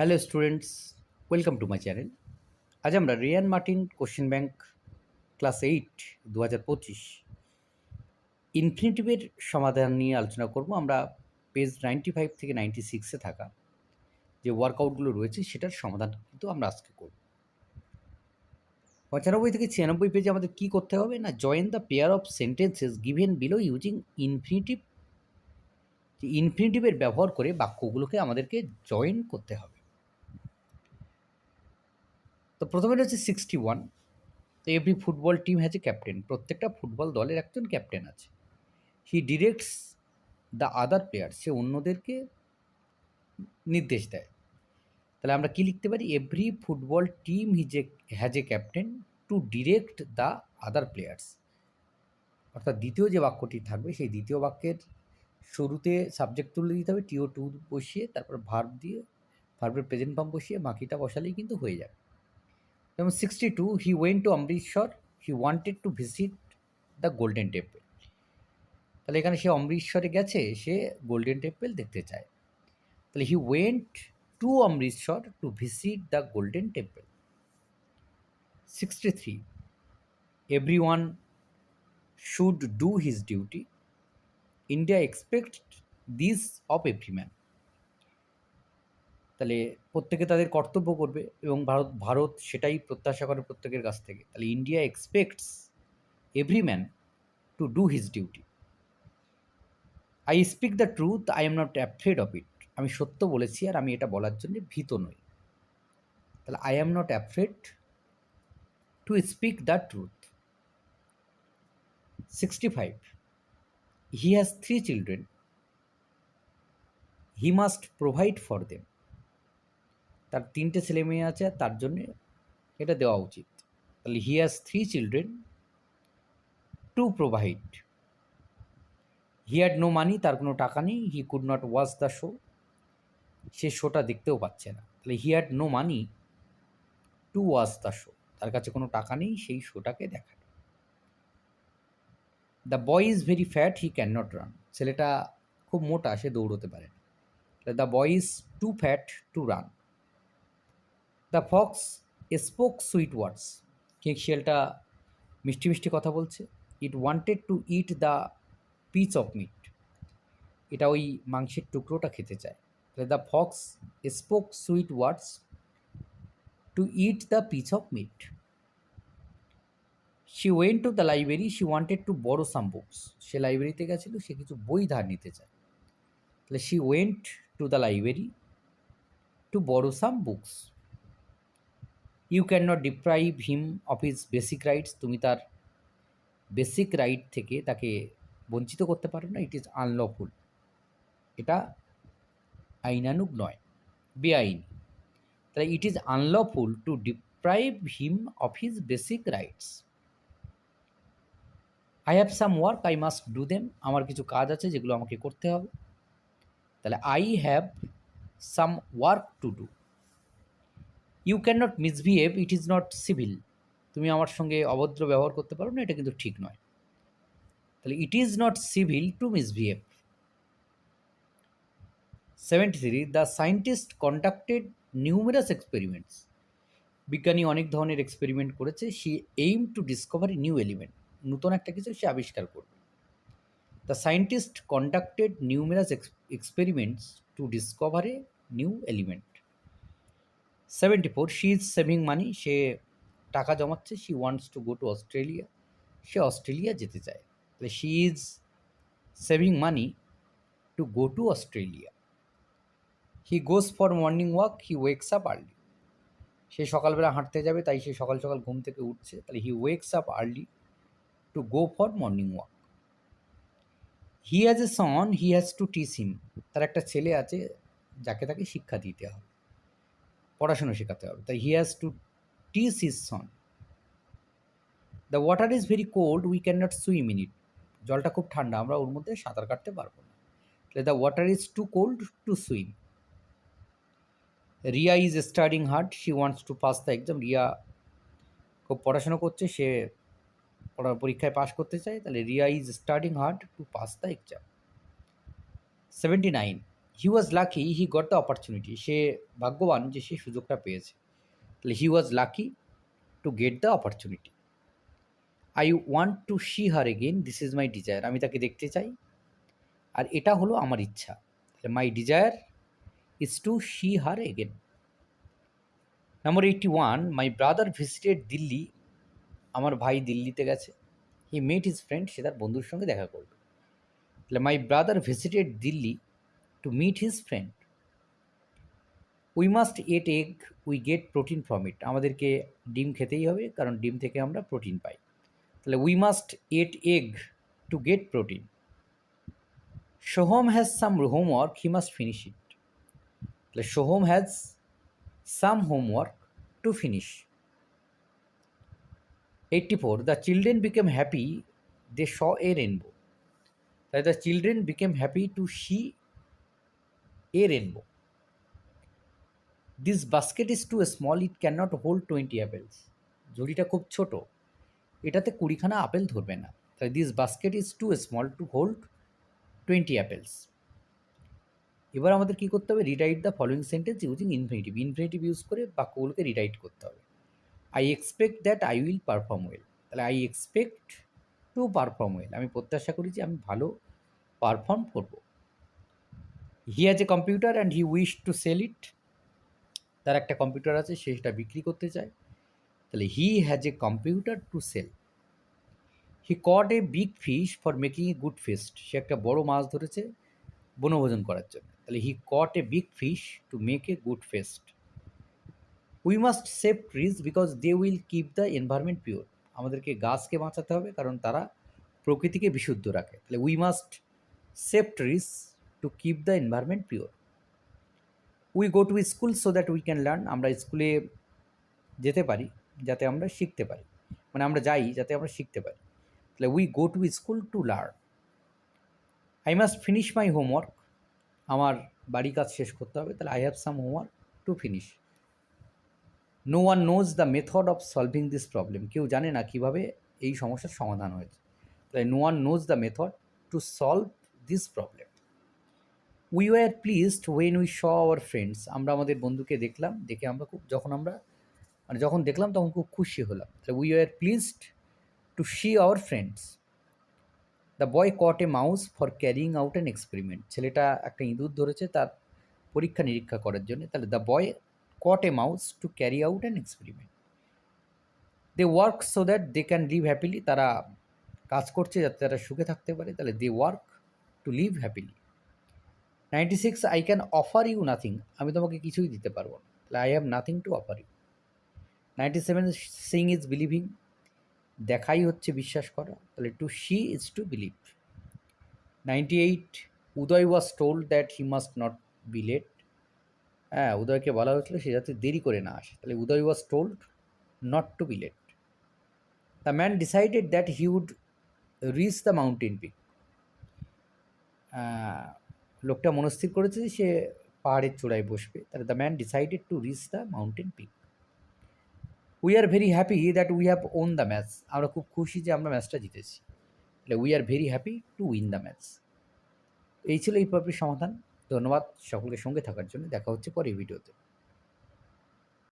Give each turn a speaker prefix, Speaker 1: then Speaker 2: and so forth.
Speaker 1: Hello students welcome to my channel আজ আমরা Ryan Martin question bank class eight দু হাজার পঁচিশ ইনফিনিটিভের সমাধান নিয়ে আলোচনা করব। আমরা পেজ নাইনটি ফাইভ থেকে নাইনটি সিক্সে থাকা যে ওয়ার্কআউটগুলো রয়েছে, সেটার সমাধান কিন্তু আমরা আজকে করব। পঁচানব্বই থেকে ছিয়ানব্বই পেজে আমাদের কী করতে হবে না join the pair of sentences given below using infinitive ইনফিনিটিভের ব্যবহার করে বাক্যগুলোকে আমাদেরকে জয়েন করতে হবে। তো প্রথমে হচ্ছে সিক্সটি ওয়ান তো every football team has a captain প্রত্যেকটা ফুটবল দলের একজন ক্যাপ্টেন আছে। He directs the other player সে অন্যদেরকে নির্দেশ দেয়। তাহলে আমরা কি লিখতে পারি? Every football team his a has a captain to direct the other players অর্থাৎ দ্বিতীয় যে বাক্যটি থাকবে, সেই দ্বিতীয় বাক্যের শুরুতে সাবজেক্ট তুলে দিতে হবে টিও টু বসিয়ে, তারপর ভার্ব দিয়ে ভার্বের প্রেজেন্ট ফর্ম বসিয়ে, বাকিটা বসালেই কিন্তু হয়ে যাবে। যেমন sixty two he went to Amritsar he wanted to visit the golden temple তাহলে এখানে সে অমৃতসরে গেছে, সে গোল্ডেন টেম্পল দেখতে চায়। তাহলে he went to Amritsar to visit the golden temple sixty three every one should do his duty India expect this of every man তাহলে প্রত্যেকে তাদের কর্তব্য করবে এবং ভারত ভারত সেটাই প্রত্যাশা করে প্রত্যেকের কাছ থেকে। তাহলে India expects every man to do his duty I speak the truth I am not afraid of it আমি সত্য বলেছি আর আমি এটা বলার জন্য ভীত নই। তাহলে I am not afraid to speak the truth sixty five he has three children he must provide for them তার তিনটে ছেলে মেয়ে আছে, তার জন্যে এটা দেওয়া উচিত। তাহলে he has three children to provide he had no money তার কোনো টাকা নেই he could not watch the show সে শোটা দেখতেও পাচ্ছে না। তাহলে he had no money to watch the show তার কাছে কোনো টাকা নেই, সেই শোটাকে দেখার। The boy is very fat he can not run ছেলেটা খুব মোটা, সে দৌড়তে পারে না। The boy is too fat to run the fox spoke sweet words. Cake শিয়ালটা মিষ্টি মিষ্টি কথা বলছে। It wanted to eat the piece of meat. এটা ওই মাংসের টুকরোটা খেতে চায়। তাহলে the fox spoke sweet words to eat the piece of meat. She went to the library, she wanted to borrow some books. সে লাইব্রেরিতে গেছিল, সে কিছু বই ধার নিতে চায়। তাহলে she went to the library to borrow some books. You can not deprive him of his basic rights তুমি তার বেসিক রাইট থেকে তাকে বঞ্চিত করতে পারো না। ইট ইজ আনলফুল এটা আইনানুগ নয়, বেআইনি। তাহলে it is unlawful to deprive him of his basic rights I have some work I must do them আমার কিছু কাজ আছে, যেগুলো আমাকে করতে হবে। তাহলে I have some work to do you can not misbehave it is not civil তুমি আমার সঙ্গে অভদ্র ব্যবহার করতে পারো না, এটা কিন্তু ঠিক নয়। তাহলে it is not civil to misbehave seventy three the scientist conducted numerous experiments বিজ্ঞানী অনেক ধরনের এক্সপেরিমেন্ট করেছে she aim to discovery new element নতুন একটা কিছু সে আবিষ্কার করবে। The scientist conducted numerous experiments to discover a new element seventy four she is saving money সে টাকা জমাচ্ছে। She wants to go to Australia say Australia যেতে চায়। তাহলে she is saving money to go to Australia he goes for morning walk he wakes up early সে সকালবেলা হাঁটতে যাবে, তাই সে সকাল সকাল ঘুম থেকে উঠছে। তাহলে he wakes up early to go for morning walk he has a son he has to teach him তার একটা ছেলে আছে, যাকে তাকে শিক্ষা দিতে হবে। পড়াশুনো শেখাতে হবে। তাই he has to teach his son the water is very cold we can not swim in it জলটা খুব ঠান্ডা, আমরা ওর মধ্যে সাঁতার কাটতে পারব না। তাহলে the water is too cold to swim Riya is studying hard she wants to pass the exam Riya খুব পড়াশোনা করছে, সে পরীক্ষায় পাশ করতে চায়, তাহলে Riya is studying hard to pass the exam seventy nine he was lucky he got the opportunity সে ভাগ্যবান যে সে সুযোগটা পেয়েছে। তাহলে he was lucky to get the opportunity I want to see her again this is my desire আমি তাকে দেখতে চাই। আর এটা হলো আমার ইচ্ছা। তাহলে my desire is to see her again number eighty one my brother visited Delhi আমার ভাই দিল্লিতে গেছে। হি মেট হিজ ফ্রেন্ড সে তার বন্ধুর সঙ্গে দেখা করবে। তাহলে my brother visited Delhi to meet his friend we must eat egg we get protein from it আমাদেরকে ডিম খেতেই হবে, কারণ ডিম থেকে আমরা প্রোটিন পাই। তাহলে we must eat egg to get protein Soham has some homework he must finish it তাহলে Soham has some homework to finish eighty four the children became happy they saw a rainbow তাই the children became happy to see rainbow this basket is too small it can not hold twenty apples ঝুড়িটা খুব ছোট, এটাতে কুড়িখানা apple ধরবে না। তাই this basket is too small to hold twenty apples এবার আমাদের কী করতে হবে? Rewrite the following sentence using infinitive infinitive use করে বাক্যগুলোকে রিরাইট করতে হবে। I expect that I will perform well তাহলে I expect to perform well আমি প্রত্যাশা করি যে আমি ভালো পারফর্ম করব। He has a computer and he wish to sell it তার একটা কম্পিউটার আছে, সে সেটা বিক্রি করতে চায়। তাহলে he has a computer to sell he caught a big fish for making a good feast সে একটা বড় মাছ ধরেছে বনভোজন করার জন্য। তাহলে he caught a big fish to make a good feast we must save trees because they will keep the environment pure আমাদেরকে গাছকে বাঁচাতে হবে, কারণ তারা প্রকৃতিকে বিশুদ্ধ রাখে। তাহলে we must save trees to keep the environment pure we go to school so that we can learn আমরা স্কুলে যেতে পারি, যাতে আমরা শিখতে পারি। মানে আমরা যাই যাতে আমরা শিখতে পারি। তাহলে we go to school to learn I must finish my homework আমার বাড়ি কাজ শেষ করতে হবে। তাহলে I have some homework to finish no one knows the method of solving this problem কেউ জানে না কীভাবে এই সমস্যার সমাধান হয়েছে। তাই no one knows the method to solve this problem we were pleased when we saw our friends আমরা আমাদের বন্ধুকে দেখলাম, দেখে আমরা খুব, যখন আমরা মানে যখন দেখলাম তখন খুব খুশি হলাম। তাহলে we were pleased to see our friends the boy caught a mouse for carrying out an experiment ছেলেটা একটা ইঁদুর ধরেছে তার পরীক্ষা নিরীক্ষা করার জন্য। তাহলে the boy caught a mouse to carry out an experiment. They work so that they can live happily তারা কাজ করছে যাতে তারা সুখে থাকতে পারে। তাহলে they work to live happily ninety six I can offer you nothing আমি তোমাকে কিছুই দিতে পারব না। তাহলে I have nothing to offer you ninety seven seeing is believing দেখাই হচ্ছে বিশ্বাস করা। তাহলে to see is to believe ninety eight Uday was told that he must not be late হ্যাঁ উদয়কে বলা হয়েছিল সে যাতে দেরি করে না আসে। তাহলে Uday was told not to be late the man decided that he would reach the mountain peak লোকটা মনস্থির করেছে যে সে পাহাড়ের চূড়ায় বসবে। তাহলে the man decided to reach the mountain peak we are very happy that we have won the match আমরা খুব খুশি যে আমরা ম্যাচটা জিতেছি। তাহলে we are very happy to win the match এই ছিল এই পর্বের সমাধান। ধন্যবাদ সকলের সঙ্গে থাকার জন্য। দেখা হচ্ছে পরে ভিডিওতে